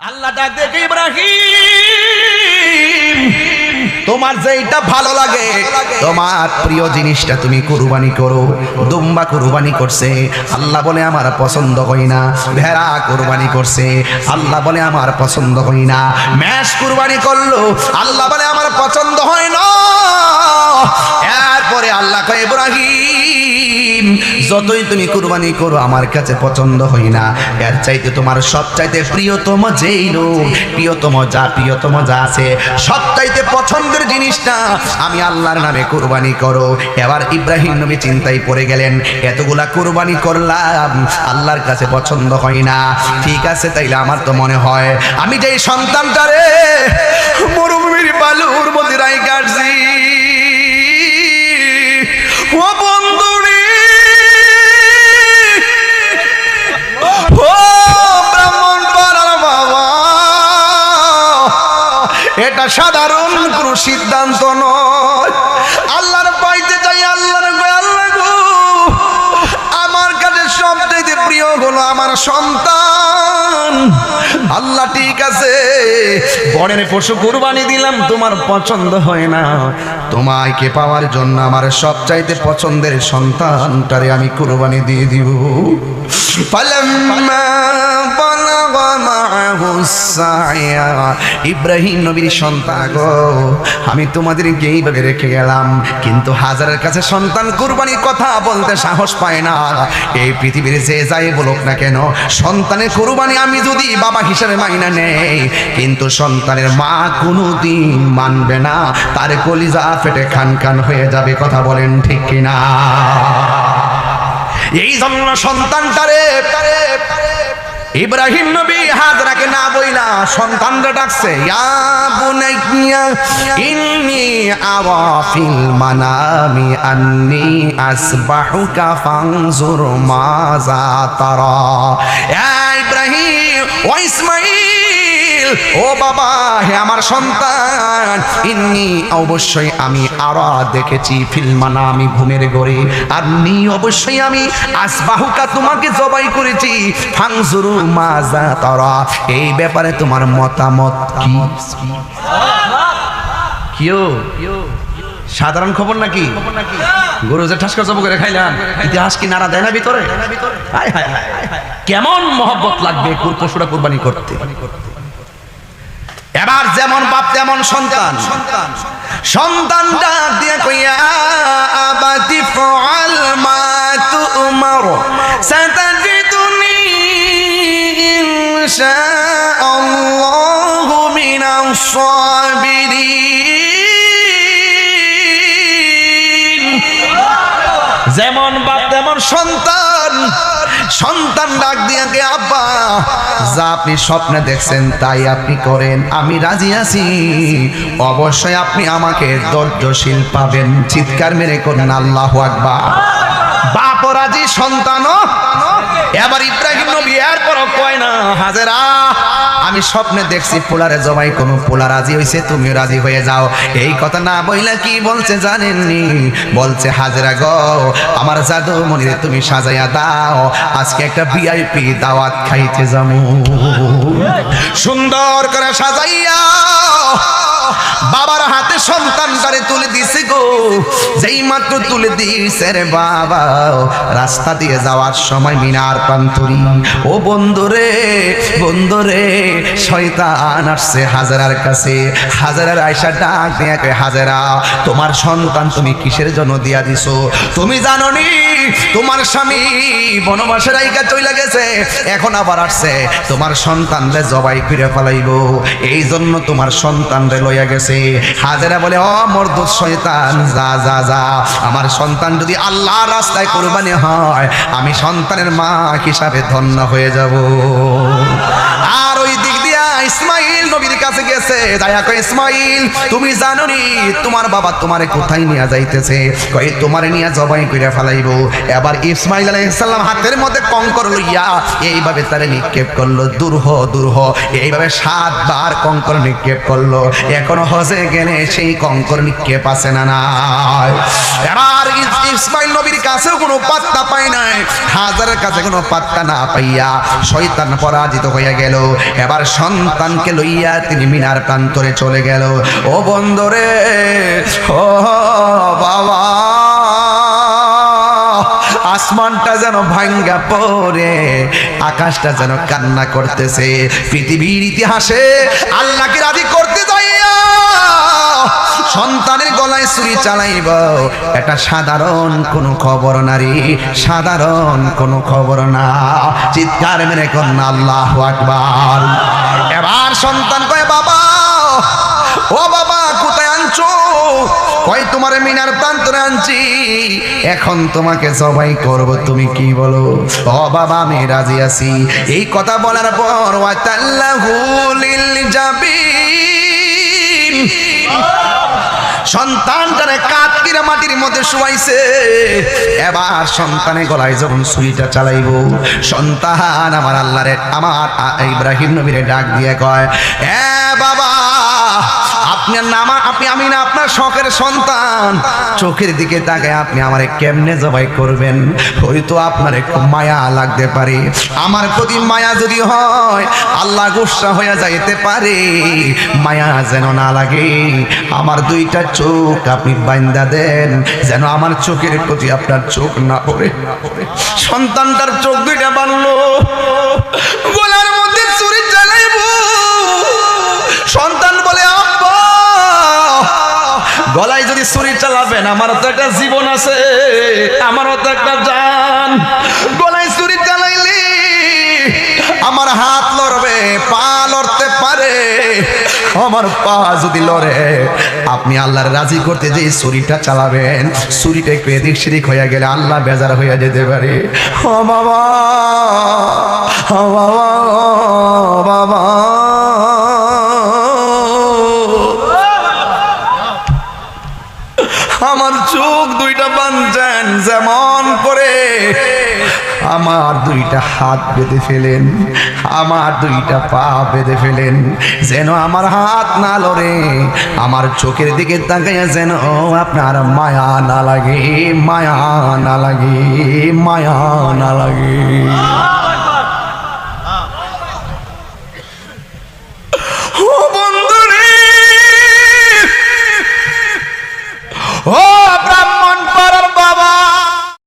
আল্লাহ ডাক দেখে ইব্রাহিম। তোমার যেটা ভালো লাগে, তোমার প্রিয় জিনিসটা তুমি কুরবানি করো, দুম্বা কুরবানি করছে। আল্লাহ বলে আমার পছন্দ হয় না, ভেড়া কুরবানি করছে। আল্লাহ বলে আমার পছন্দ হয় না, ম্যাশ কুরবানি করল। আল্লাহ বলে আমার পছন্দ হয় না। এরপরে আল্লাহ কয়, ইব্রাহিম, যতই তুমি কুরবানি করো, আমার কাছে পছন্দ হয় না। এর চাইতে তোমার সব চাইতে প্রিয়তম যেই লোক, প্রিয়তম যা প্রিয়তম যা আছে সব চাইতে পছন্দের জিনিসটা আমি আল্লাহর নামে কুরবানি করো। এবার ইব্রাহিম নবী চিন্তায় পড়ে গেলেন, এতগুলা কুরবানি করলাম, আল্লাহর কাছে পছন্দ হয় না। ঠিক আছে, তাইলে আমার তো মনে হয়, আমি যেই সন্তানটারে মরুভূমির বালুর মধ্যে রাই কাটছি। ও বন্ধুরে। ও ব্রাহ্মণ পাড়ার বাবা। এটা সাধারণ কোনো সিদ্ধান্ত নয়। আল্লাহর পাইতে চাই আল্লাহর আল্লাহ গো। আমার কাছে সবচেয়ে প্রিয় হলো আমার সন্তান। আল্লাহ, ঠিক আছে। বনের পশু কুরবানি দিলাম, তোমার পছন্দ হয় না। তোমাকে পাওয়ার জন্য আমার সবচাইতে পছন্দের সন্তানটারে আমি কুরবানি দিয়ে দিব। সায়া ইব্রাহিম নবীর সন্তান গো, আমি তোমাদেরকে এইভাবে রেখে গেলাম, কিন্তু হাজারের কাছে সন্তান কুরবানির কথা বলতে সাহস পায় না। এই পৃথিবীর যে যাই বলুক না কেন, সন্তানের কুরবানি আমি যদি বাবা হিসেবে মাইনা নেই, কিন্তু সন্তানের মা কোনোদিন মানবে না, তার কলিজা ফেটে খান খান হয়ে যাবে, কথা বলেন ঠিক কিনা? এই জন্য সন্তানটারে ইব্রাহিম নবী হাজরাকে না বইলা সন্তানরা ডাকছে আন্নি ইব্রাহিম ও ইসমাইল ও বাবা, হে আমার সন্তান, ইন্নি অবশ্যই আমি আরা দেখেছি ফিল্মানা আমি ঘুমের গড়ে আর নি অবশ্যই আমি আসবাহুকা তোমাকে জবাই করেছি। ফাংজুরু মাজা তারা এই ব্যাপারে তোমার মতামত কি? সাধারণ খবর নাকি? গরু যে ঠাসকা জব করে খাইলাম, ইতিহাস কি নাড়া দেয় না ভিতরে? কেমন মহব্বত লাগবে কুর পশুরা কুরবানি করতে? এবার যেমন বাপ, তেমন সন্তান। সন্তানটা দিয়ে কইয়া আবাতি ফাল মা তুমার সাতাজিদুনি ইনশাআল্লাহু মিনাস সাবিরিন। যেমন বাপ, তেমন সন্তান। সন্তান ডাক দিয়ে কে, আব্বা, যা আপনি স্বপ্নে দেখছেন, তাই আপনি করেন, আমি রাজি আছি। অবশ্যই আপনি আমাকে ধৈর্যশীল পাবেন। চিৎকার মেরে করেন আল্লাহ আকবা বাপ রাজি সন্তান এবার ইব্রাহিম নবী এরপরও কয় না, হাজেরা আমি স্বপ্নে দেখছি পোলারে জবাই কোনো পোলা রাজি হয়েছে তুমিও রাজি হয়ে যাও। এই কথা না বইলা কি বলছে জানেননি? বলছে, হাজরা গো, আমার জাদু মনিরে তুমি সাজাইয়া দাও, আজকে একটা ভিআইপি দাওয়াত খাইতে যাব। সুন্দর করে সাজাইয়া বাবার হাতে সন্তানটারে তুলে দিছে গো। যেই মাত্র তুলে দিছে রে বাবা রাস্তা দিয়ে যাওয়ার সময় মিনার প্রান্তরি ও বন্ধুরে বন্ধুরে শয়তান আসছে হাজারার কাছে। হাজারার আয়সা ডাক দিয়ে কয়, হাজারা তোমার সন্তান তুমি কিসের জন্য দিয়া দিছো? তুমি জানো নি তোমার স্বামী বনবাসের আইকা চলে গেছে এখন আবার আসছে। তোমার সন্তানরে জবাই ফিরে ফেলাইব এই জন্য তোমার সন্তানরে লইয়া গেছে। হাজারা বলে ও মর্দুদ শয়তান, যা যা যা। আমার সন্তান যদি আল্লাহ রাস্তায় কোরবানি হয়, আমি সন্তানের মা হিসাবে ধন্য হয়ে যাব। আর ইসমাইল নবীর কাছে গেছে। যায়া কয়, ইসমাইল, তুমি জানো নি তোমার বাবা তোমারে কোথায় নিয়ে যাইতেছে? কয়, তোমারে নিয়ে জবাই কইরা ফেলাইবো। এবার ইসমাইল আলাইহিস সালাম হাতের মধ্যে কঙ্কর লইয়া এইভাবে তারে নিক্ষেপ করল। দূর হ দূর হ। এইভাবে সাতবার কঙ্কর নিক্ষেপ করল। এখনও হজে গেলে সেই কঙ্কর নিক্ষেপ আছে না নাই? এবার ইসমাইল নবীর কাছেও কোনো পাত্তা পায় নাই। হাজারের কাছে কোনো পাত্তা না পাইয়া শয়তান পরাজিত হইয়া গেল। এবার সন্তানকে লইয়া তিনি মিনার প্রান্তরে চলে গেল। ও বন্দরে, ও বাবা, আসমানটা যেন ভাঙ্গা পড়ে, আকাশটা যেন কান্না করতেছে। পৃথিবীর ইতিহাসে আল্লাহকে রাজি করতে যাইয়া সন্তানের গলায় ছুরি চালাইব। এটা সাধারণ কোনো খবর নারী সাধারণ কোনো খবর না। চিৎকার মেরে কন্যা, আল্লাহ আকবার। সন্তান কয়, বাবা, ও বাবা, কোথায় আনছো? কয়, তোমার মিনার প্রান্তরে আনছি। এখন তোমাকে সবাই করব, তুমি কি বলো? ও বাবা, আমি রাজি আছি। এই কথা বলার পর, ওয়াতাল্লাহু লিল জাবিন। সন্তানটারে কাতকিরা মাটির মধ্যে শুয়াইছে। এবার সন্তানে গলায় যখন সুইটা চালাইব, সন্তান আমার আল্লাহরে, আমার ইব্রাহিম নবীরে ডাক দিয়ে কয়, এ আপনার নামা আপনি, আমি না আপনার শখের সন্তান। চোখের দিকে তাকায় আপনি আমারে কেমনে জবাই করবেন? হয়তো আপনার একটু মায়া লাগতে পারে। আমার প্রতি মায়া যদি হয়, আল্লাহ গুসা হয়ে যাইতে পারে। মায়া যেন না লাগে। আমার দুইটা চোখ আপনি বাইন্দা দেন, যেন আমার চোখের প্রতি আপনার চোখ না পড়ে। সন্তানটার চোখ দুইটা বানলো। যদি ছুরি চালাবেন, আমারও তো একটা জীবন আছে, আমারও তো একটা জান। গলায় ছুরি চালাইলি আমার হাত লড়বে, পা লড়তে পারে। আমার পা যদি লড়ে, আপনি আল্লাহর রাজি করতে যে ছুরিটা চালাবেন, ছুরিটা একটু এদিক সেদিক হয়ে গেলে আল্লাহ বেজার হয়ে যেতে পারে। ও বাবা ও বাবা যেমন করে আমার দুইটা হাত বেঁধে ফেলেন, আমার দুইটা পা বেঁধে ফেলেন, যেন আমার হাত না লড়ে, আমার চোখের দিকে তাকাইয়া যেন আপনার মায়া না লাগে, মায়া না লাগে, মায়া না লাগে Oh!